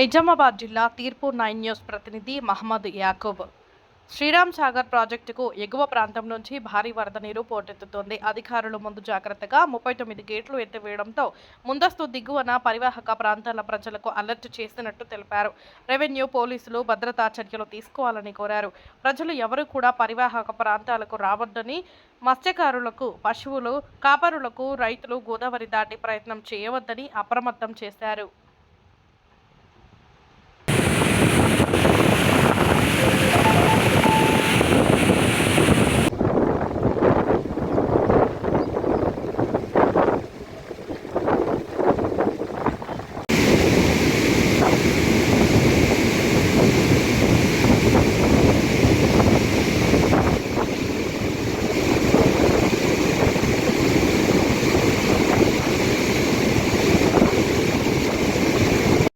నిజామాబాద్ జిల్లా తీర్పు nine news ప్రతినిధి మహమ్మద్ యాకూబ్. శ్రీరామ్ సాగర్ ప్రాజెక్టుకు ఎగువ ప్రాంతం నుంచి భారీ వరద నీరు పోటెత్తుతోంది. అధికారులు ముందు జాగ్రత్తగా ముప్పై తొమ్మిది గేట్లు ఎత్తివేయడంతో ముందస్తు దిగువన పరివాహక ప్రాంతాల ప్రజలకు అలర్ట్ చేసినట్టు తెలిపారు. రెవెన్యూ పోలీసులు భద్రతా చర్యలు తీసుకోవాలని కోరారు. ప్రజలు ఎవరూ కూడా పరివాహక ప్రాంతాలకు రావద్దని మత్స్యకారులకు పశువులు కాపరులకు రైతులు గోదావరి దాటి ప్రయత్నం చేయవద్దని అప్రమత్తం చేశారు.